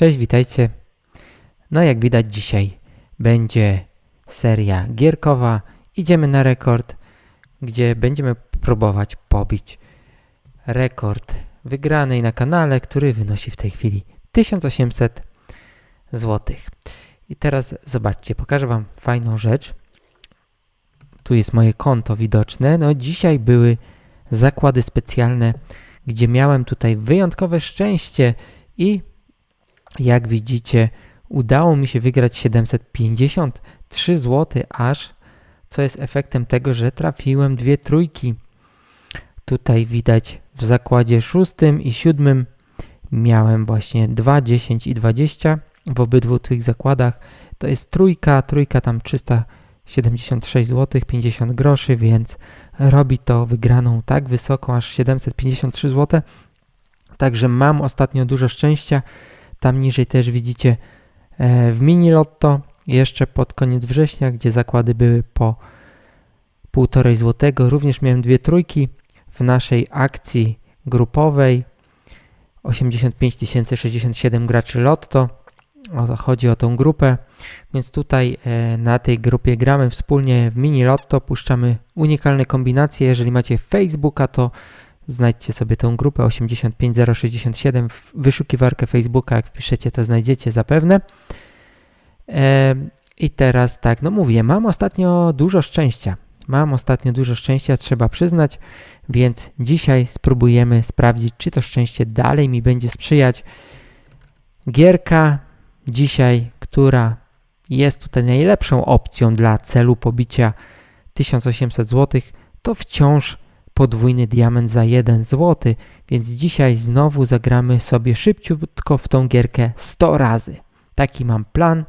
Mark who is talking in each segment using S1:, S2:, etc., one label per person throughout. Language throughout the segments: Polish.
S1: Cześć, witajcie. No jak widać dzisiaj będzie seria gierkowa. Idziemy na rekord, gdzie będziemy próbować pobić rekord wygranej na kanale, który wynosi w tej chwili 1800 zł. I teraz zobaczcie, pokażę Wam fajną rzecz. Tu jest moje konto widoczne. No dzisiaj były zakłady specjalne, gdzie miałem tutaj wyjątkowe szczęście i jak widzicie, udało mi się wygrać 753 zł aż, co jest efektem tego, że trafiłem dwie trójki. Tutaj widać w zakładzie szóstym i siódmym miałem właśnie 2, 10 i 20 w obydwu tych zakładach. To jest trójka, trójka tam 376 zł 50 groszy, więc robi to wygraną tak wysoką, aż 753 zł. Także mam ostatnio dużo szczęścia. Tam niżej też widzicie e, w mini lotto jeszcze pod koniec września, gdzie zakłady były po 1,5 złotego. Również miałem dwie trójki w naszej akcji grupowej 85 067 graczy lotto. O, chodzi o tą grupę, więc tutaj e, na tej grupie gramy wspólnie w mini lotto, puszczamy unikalne kombinacje. Jeżeli macie Facebooka, to znajdźcie sobie tą grupę 85067 w wyszukiwarkę Facebooka, jak wpiszecie, to znajdziecie zapewne. E, I teraz tak, no mówię, mam ostatnio dużo szczęścia. Mam ostatnio dużo szczęścia, trzeba przyznać, więc dzisiaj spróbujemy sprawdzić, czy to szczęście dalej mi będzie sprzyjać. Gierka dzisiaj, która jest tutaj najlepszą opcją dla celu pobicia 1800 zł, to wciąż podwójny diament za 1 zł, więc dzisiaj znowu zagramy sobie szybciutko w tą gierkę 100 razy. Taki mam plan,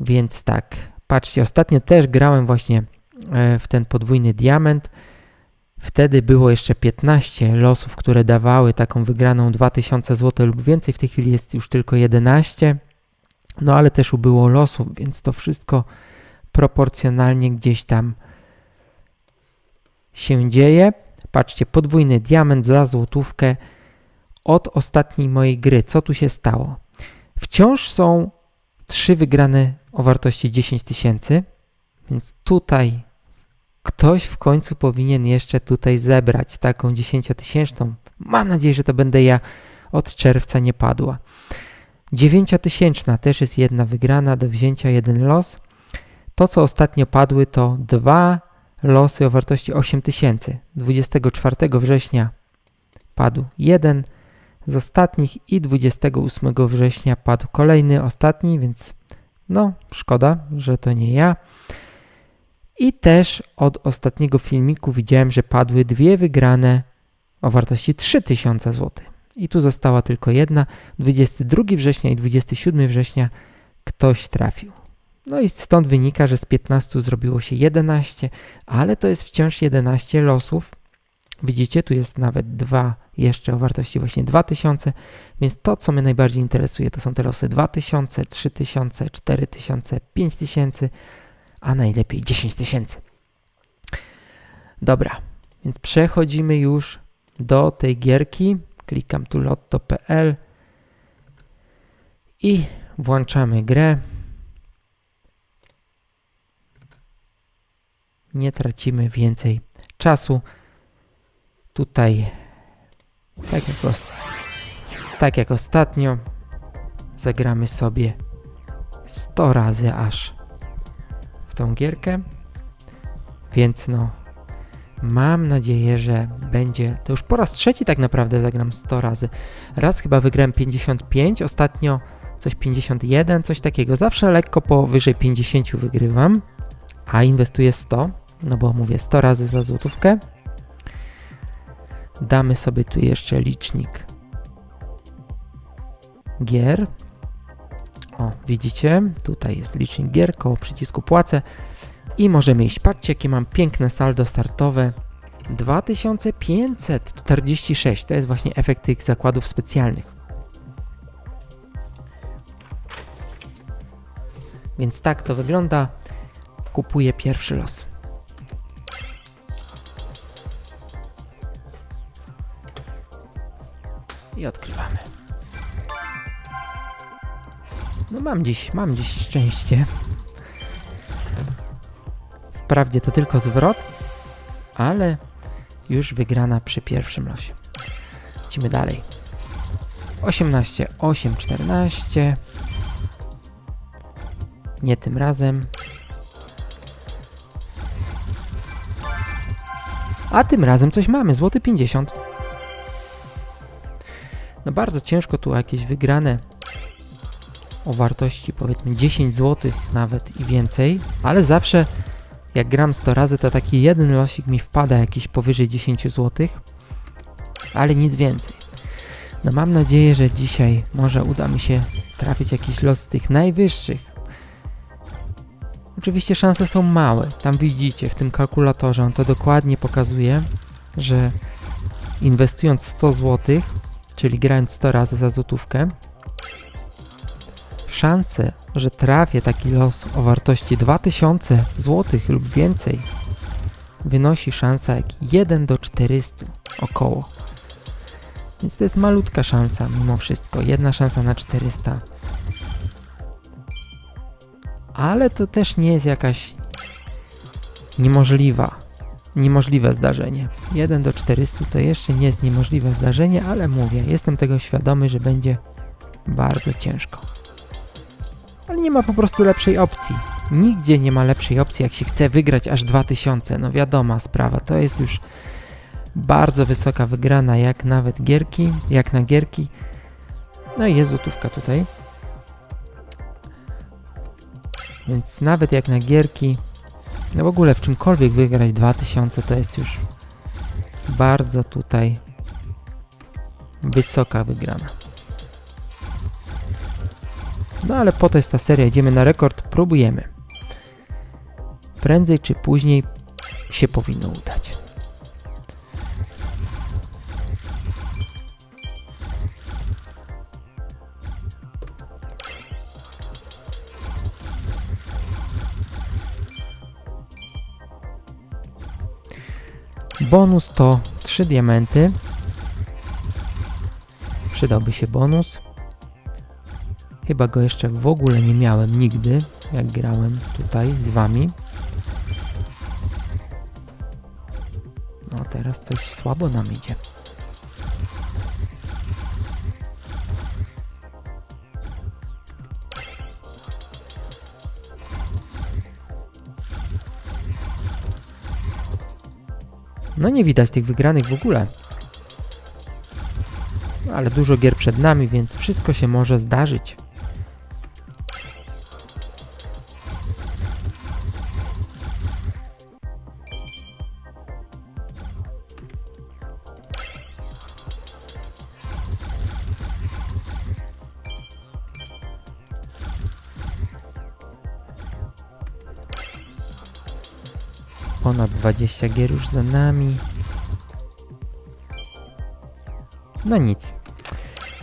S1: więc tak, patrzcie, ostatnio też grałem właśnie e, w ten podwójny diament. Wtedy było jeszcze 15 losów, które dawały taką wygraną 2000 zł lub więcej. W tej chwili jest już tylko 11. No ale też ubyło losów, więc to wszystko proporcjonalnie gdzieś tam się dzieje. Patrzcie, podwójny diament za złotówkę od ostatniej mojej gry. Co tu się stało? Wciąż są trzy wygrane o wartości 10 tysięcy, więc tutaj ktoś w końcu powinien jeszcze tutaj zebrać taką 10 tysięczną. Mam nadzieję, że to będę ja od czerwca nie padła. 9 tysięczna też jest jedna wygrana do wzięcia, jeden los. To, co ostatnio padły, to dwa losy o wartości 8000. 24 września padł jeden z ostatnich i 28 września padł kolejny, ostatni, więc no szkoda, że to nie ja. I też od ostatniego filmiku widziałem, że padły dwie wygrane o wartości 3000 zł. I tu została tylko jedna. 22 września i 27 września ktoś trafił. No i stąd wynika, że z 15 zrobiło się 11, ale to jest wciąż 11 losów. Widzicie, tu jest nawet dwa jeszcze o wartości właśnie 2000, więc to, co mnie najbardziej interesuje, to są te losy 2000, 3000, 4000, 5000, a najlepiej 10 tysięcy. Dobra, więc przechodzimy już do tej gierki. Klikam tu lotto.pl i włączamy grę. Nie tracimy więcej czasu. Tutaj, tak jak, tak jak ostatnio, zagramy sobie 100 razy aż w tą gierkę. Więc no, mam nadzieję, że będzie. To już po raz trzeci tak naprawdę zagram 100 razy. Raz chyba wygrałem 55, ostatnio coś 51, coś takiego. Zawsze lekko powyżej 50 wygrywam, a inwestuję 100, no bo mówię 100 razy za złotówkę. Damy sobie tu jeszcze licznik gier. O, widzicie? Tutaj jest licznik gier koło przycisku płacę i możemy iść. Patrzcie, jakie mam piękne saldo startowe. 2546 to jest właśnie efekt tych zakładów specjalnych. Więc tak to wygląda. Kupuję pierwszy los. I odkrywamy. No mam dziś, mam dziś szczęście. Wprawdzie to tylko zwrot, ale już wygrana przy pierwszym losie. Lecimy dalej. 18, 8, 14. Nie tym razem. A tym razem coś mamy, złoty 50. No bardzo ciężko tu jakieś wygrane o wartości powiedzmy 10 zł nawet i więcej, ale zawsze jak gram 100 razy to taki jeden losik mi wpada jakiś powyżej 10 zł, ale nic więcej. No mam nadzieję, że dzisiaj może uda mi się trafić jakiś los z tych najwyższych. Oczywiście szanse są małe. Tam widzicie w tym kalkulatorze on to dokładnie pokazuje, że inwestując 100 zł, czyli grając 100 razy za złotówkę, szanse, że trafię taki los o wartości 2000 zł lub więcej, wynosi szansa jak 1 do 400 około. Więc to jest malutka szansa mimo wszystko, jedna szansa na 400. Ale to też nie jest jakaś niemożliwa, niemożliwe zdarzenie. 1 do 400 to jeszcze nie jest niemożliwe zdarzenie, ale mówię, jestem tego świadomy, że będzie bardzo ciężko. Ale nie ma po prostu lepszej opcji. Nigdzie nie ma lepszej opcji, jak się chce wygrać aż 2000. No wiadoma sprawa, to jest już bardzo wysoka wygrana, jak nawet gierki, jak na gierki. No i jest złotówka tutaj. Więc nawet jak na gierki, no w ogóle w czymkolwiek wygrać 2000 to jest już bardzo tutaj wysoka wygrana. No ale po to jest ta seria, idziemy na rekord, próbujemy. Prędzej czy później się powinno udać. Bonus to 3 diamenty. Przydałby się bonus. Chyba go jeszcze w ogóle nie miałem nigdy, jak grałem tutaj z wami. No teraz coś słabo nam idzie. No nie widać tych wygranych w ogóle. Ale dużo gier przed nami, więc wszystko się może zdarzyć. 20 gier już za nami. No nic.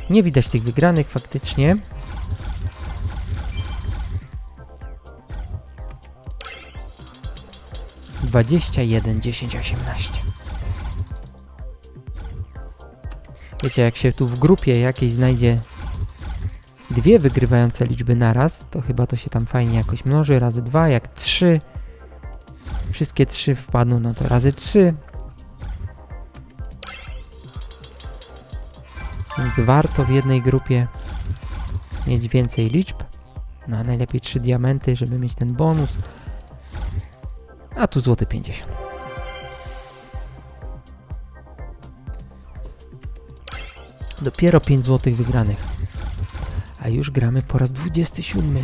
S1: Nie widać tych wygranych faktycznie. Dwadzieścia jeden, dziesięć, osiemnaście. Wiecie, jak się tu w grupie jakiejś znajdzie dwie wygrywające liczby naraz, to chyba to się tam fajnie jakoś mnoży. Razy dwa, jak trzy. Wszystkie trzy wpadną, no to razy trzy. Więc warto w jednej grupie mieć więcej liczb. No a najlepiej 3 diamenty, żeby mieć ten bonus. A tu złoty 50. Dopiero 5 złotych wygranych. A już gramy po raz 27.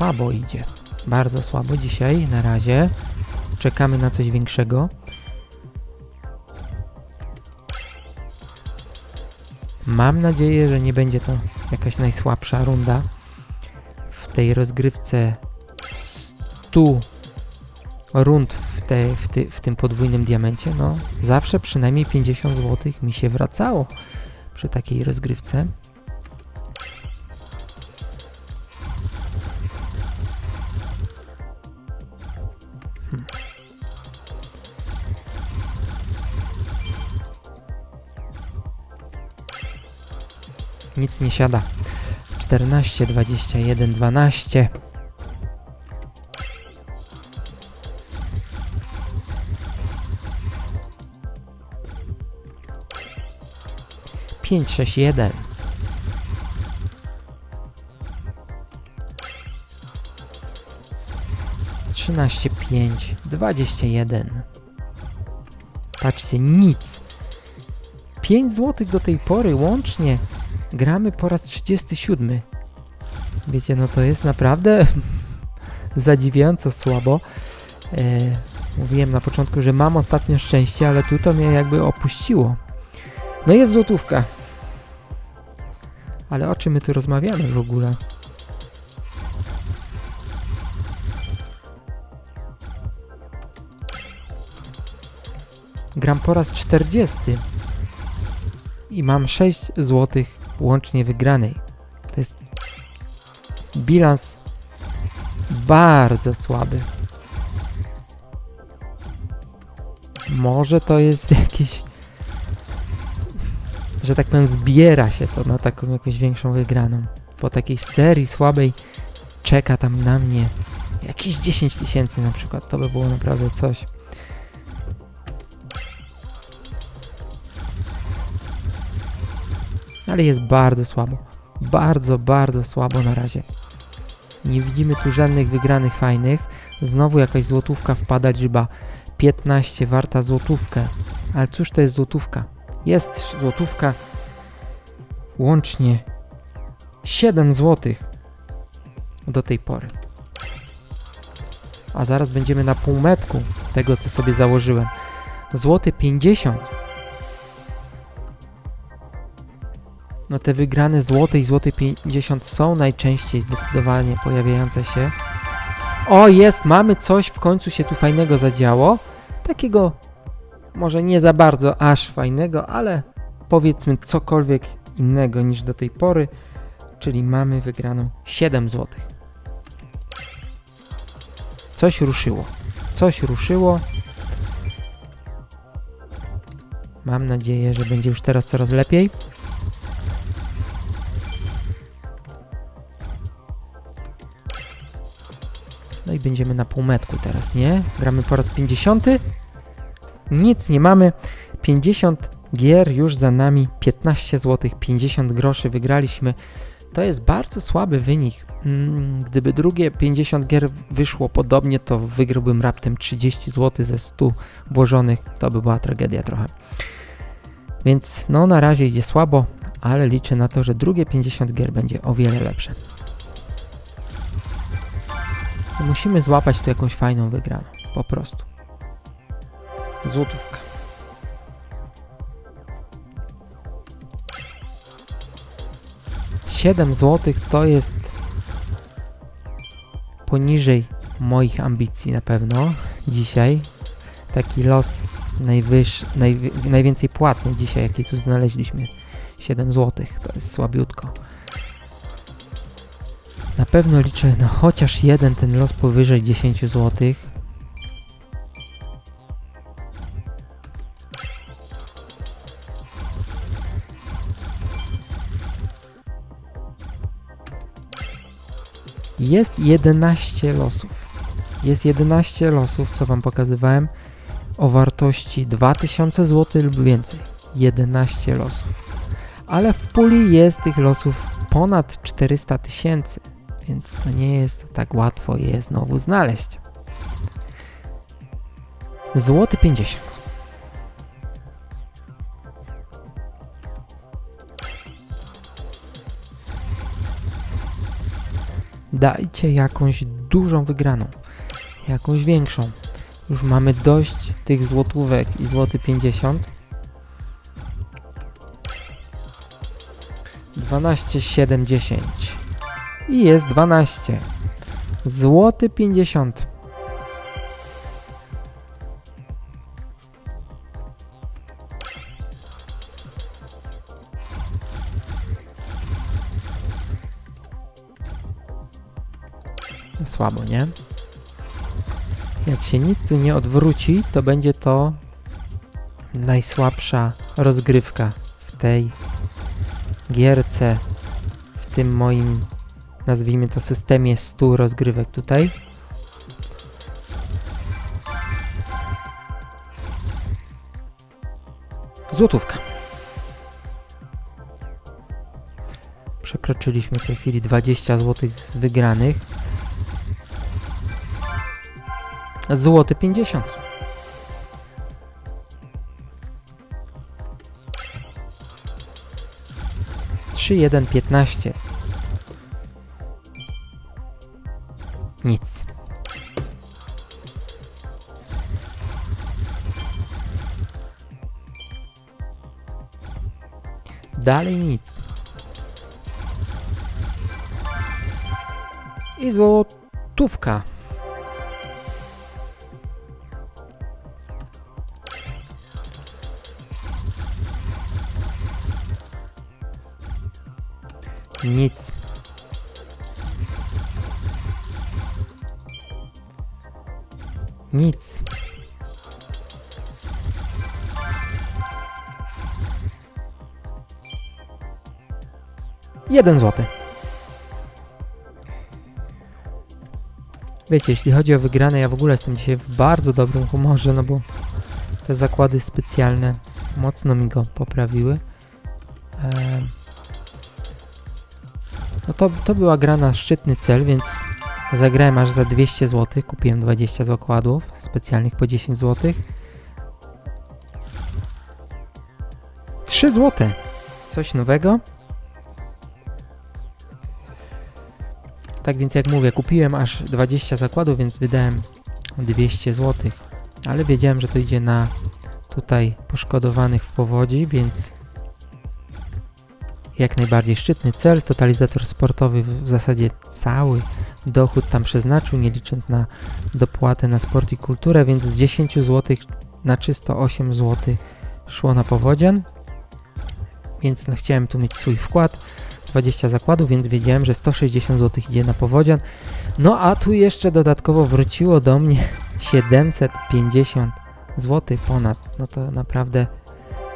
S1: słabo idzie. Bardzo słabo dzisiaj na razie. Czekamy na coś większego. Mam nadzieję, że nie będzie to jakaś najsłabsza runda w tej rozgrywce 100 rund w, te, w, ty, w tym podwójnym diamencie. No, zawsze przynajmniej 50 zł mi się wracało przy takiej rozgrywce. Hmm. Nic nie siada. 14, 21, 12. Pięć, sześć, jeden. Trzynaście, pięć, dwadzieścia jeden. Patrzcie, nic. 5 zł do tej pory łącznie. Gramy po raz 37. Wiecie, no to jest naprawdę zadziwiająco słabo. E, mówiłem na początku, że mam ostatnio szczęście, ale tu to mnie jakby opuściło. No jest złotówka. Ale o czym my tu rozmawiamy w ogóle? Gram po raz 40 i mam 6 zł łącznie wygranej. To jest bilans bardzo słaby. Może to jest jakieś, że tak powiem, zbiera się to na taką jakąś większą wygraną. Po takiej serii słabej czeka tam na mnie jakieś 10 tysięcy na przykład. To by było naprawdę coś. Ale jest bardzo słabo. Bardzo, bardzo słabo na razie. Nie widzimy tu żadnych wygranych fajnych. Znowu jakaś złotówka wpada, liczba 15 warta złotówkę. Ale cóż to jest złotówka? Jest złotówka łącznie 7 złotych do tej pory. A zaraz będziemy na półmetku tego, co sobie założyłem. Złoty 50 No te wygrane złote i złote 50 są najczęściej zdecydowanie pojawiające się. O, jest, mamy coś, w końcu się tu fajnego zadziało. Takiego może nie za bardzo aż fajnego, ale powiedzmy cokolwiek innego niż do tej pory. Czyli mamy wygraną 7 złotych. Coś ruszyło. Coś ruszyło. Mam nadzieję, że będzie już teraz coraz lepiej. No i będziemy na półmetku teraz, nie? Gramy po raz 50. Nic nie mamy. 50 gier już za nami. 15 zł, 50 groszy wygraliśmy. To jest bardzo słaby wynik. Mm, gdyby drugie 50 gier wyszło podobnie, to wygrałbym raptem 30 zł ze 100 włożonych. To by była tragedia trochę. Więc no na razie idzie słabo, ale liczę na to, że drugie 50 gier będzie o wiele lepsze. Musimy złapać tu jakąś fajną wygraną. Po prostu. Złotówka. Siedem złotych to jest poniżej moich ambicji na pewno dzisiaj. Taki los najwyższy, najwi najwięcej płatny dzisiaj, jaki tu znaleźliśmy. 7 złotych, to jest słabiutko. Pewno liczę na chociaż jeden ten los powyżej 10 zł. Jest 11 losów. Jest 11 losów, co Wam pokazywałem, o wartości 2000 zł lub więcej. 11 losów. Ale w puli jest tych losów ponad 400 tysięcy więc to nie jest tak łatwo je znowu znaleźć. Złoty 50. Dajcie jakąś dużą wygraną, jakąś większą. Już mamy dość tych złotówek i złoty 50. 12, 7, 10. I jest 12. Złoty 50. Słabo, nie? Jak się nic tu nie odwróci, to będzie to najsłabsza rozgrywka w tej gierce, w tym moim, nazwijmy to, systemie 100 rozgrywek tutaj. Złotówka. Przekroczyliśmy w tej chwili 20 zł z wygranych. Złoty 50. Trzy, jeden, piętnaście. Nic. Dalej nic. I złotówka. Nic. Nic. Jeden złoty. Wiecie, jeśli chodzi o wygrane, ja w ogóle jestem dzisiaj w bardzo dobrym humorze, no bo te zakłady specjalne mocno mi go poprawiły. Em, no to, to była gra na szczytny cel, więc zagrałem aż za 200 zł. Kupiłem 20 zakładów specjalnych po 10 zł. 3 zł. Coś nowego. Tak więc jak mówię, kupiłem aż 20 zakładów, więc wydałem 200 zł. Ale wiedziałem, że to idzie na tutaj poszkodowanych w powodzi, więc jak najbardziej szczytny cel. Totalizator sportowy w zasadzie cały dochód tam przeznaczył, nie licząc na dopłatę na sport i kulturę, więc z 10 zł na czysto 8 zł szło na powodzian. Więc no, chciałem tu mieć swój wkład. 20 zakładów, więc wiedziałem, że 160 zł idzie na powodzian. No a tu jeszcze dodatkowo wróciło do mnie 750 zł ponad. No to naprawdę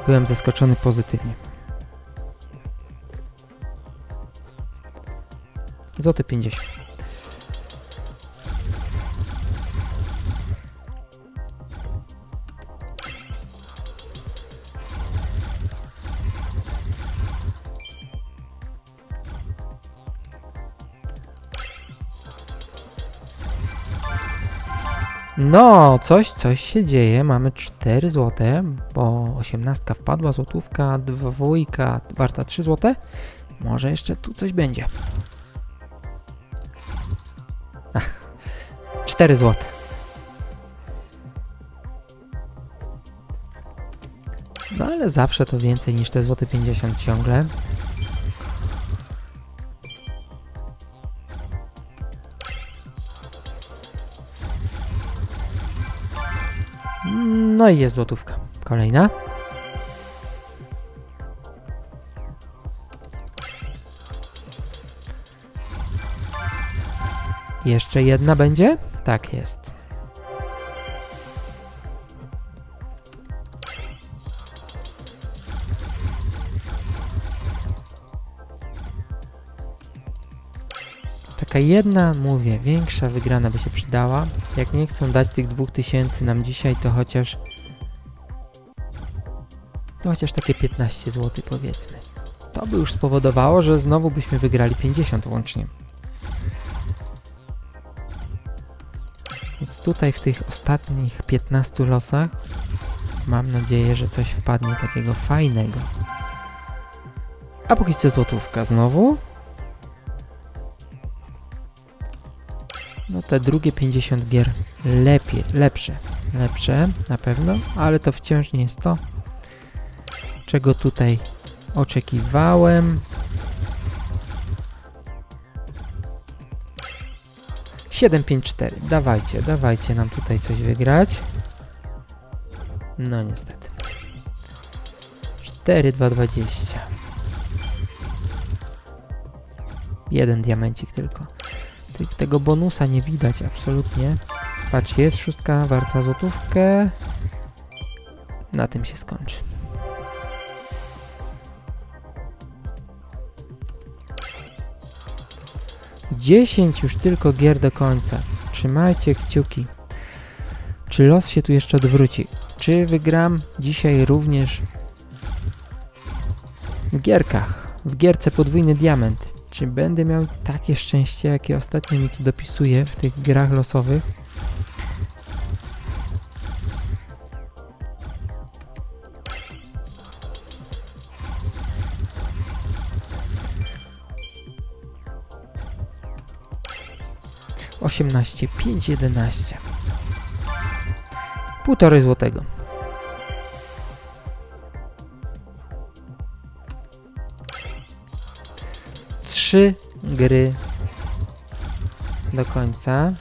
S1: byłem zaskoczony pozytywnie. Złoty 50. No, coś, coś się dzieje. Mamy 4 złote, bo 18 wpadła, złotówka, dwójka warta 3 złote. Może jeszcze tu coś będzie. 4 złote. No ale zawsze to więcej niż te złote 50 ciągle. No i jest złotówka. Kolejna. Jeszcze jedna będzie? Tak jest. Taka jedna, mówię, większa wygrana by się przydała. Jak nie chcą dać tych 2000 nam dzisiaj, to chociaż... To chociaż takie 15 zł powiedzmy. To by już spowodowało, że znowu byśmy wygrali 50 łącznie. Tutaj w tych ostatnich 15 losach mam nadzieję, że coś wpadnie takiego fajnego. A póki co złotówka znowu. No te drugie 50 gier lepiej, lepsze, lepsze na pewno, ale to wciąż nie jest to, czego tutaj oczekiwałem. 754, dawajcie, dawajcie nam tutaj coś wygrać. No niestety. 4220. Jeden diamencik tylko. Ty, tego bonusa nie widać absolutnie. Patrzcie, jest szóstka warta złotówkę. Na tym się skończy. 10 już tylko gier do końca. Trzymajcie kciuki. Czy los się tu jeszcze odwróci? Czy wygram dzisiaj również w gierkach? W gierce podwójny diament. Czy będę miał takie szczęście, jakie ostatnio mi tu dopisuje w tych grach losowych? Osiemnaście, pięć, jedenaście. Półtorej złotego. Trzy gry do końca.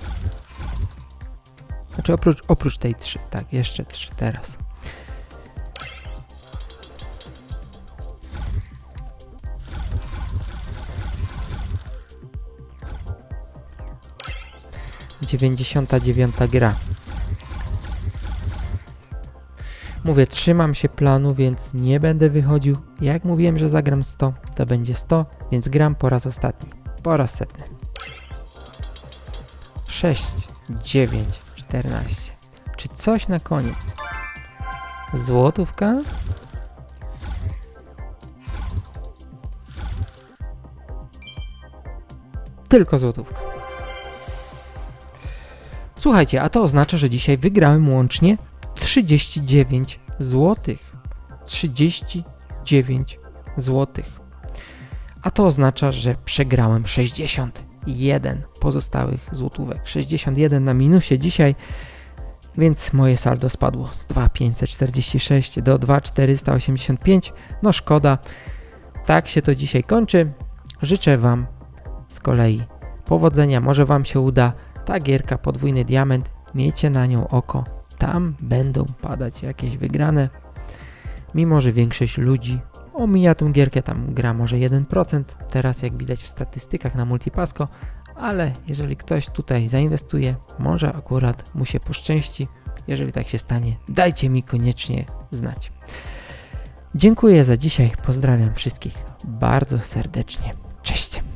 S1: Znaczy oprócz, oprócz tej trzy, tak, jeszcze trzy teraz. Dziewięćdziesiąta dziewiąta gra. Mówię, trzymam się planu, więc nie będę wychodził. Jak mówiłem, że zagram 100, to będzie 100, więc gram po raz ostatni. Po raz setny. 6, 9, 14. Czy coś na koniec? Złotówka? Tylko złotówka. Słuchajcie, a to oznacza, że dzisiaj wygrałem łącznie 39 złotych. 39 złotych. A to oznacza, że przegrałem 61 pozostałych złotówek. 61 na minusie dzisiaj, więc moje saldo spadło z 2546 do 2485. No szkoda. Tak się to dzisiaj kończy. Życzę Wam z kolei powodzenia. Może Wam się uda. Ta gierka podwójny diament. Miejcie na nią oko. Tam będą padać jakieś wygrane. Mimo, że większość ludzi omija tą gierkę, tam gra może 1%, teraz jak widać w statystykach na Multipasco, ale jeżeli ktoś tutaj zainwestuje, może akurat mu się poszczęści. Jeżeli tak się stanie, dajcie mi koniecznie znać. Dziękuję za dzisiaj, pozdrawiam wszystkich bardzo serdecznie. Cześć!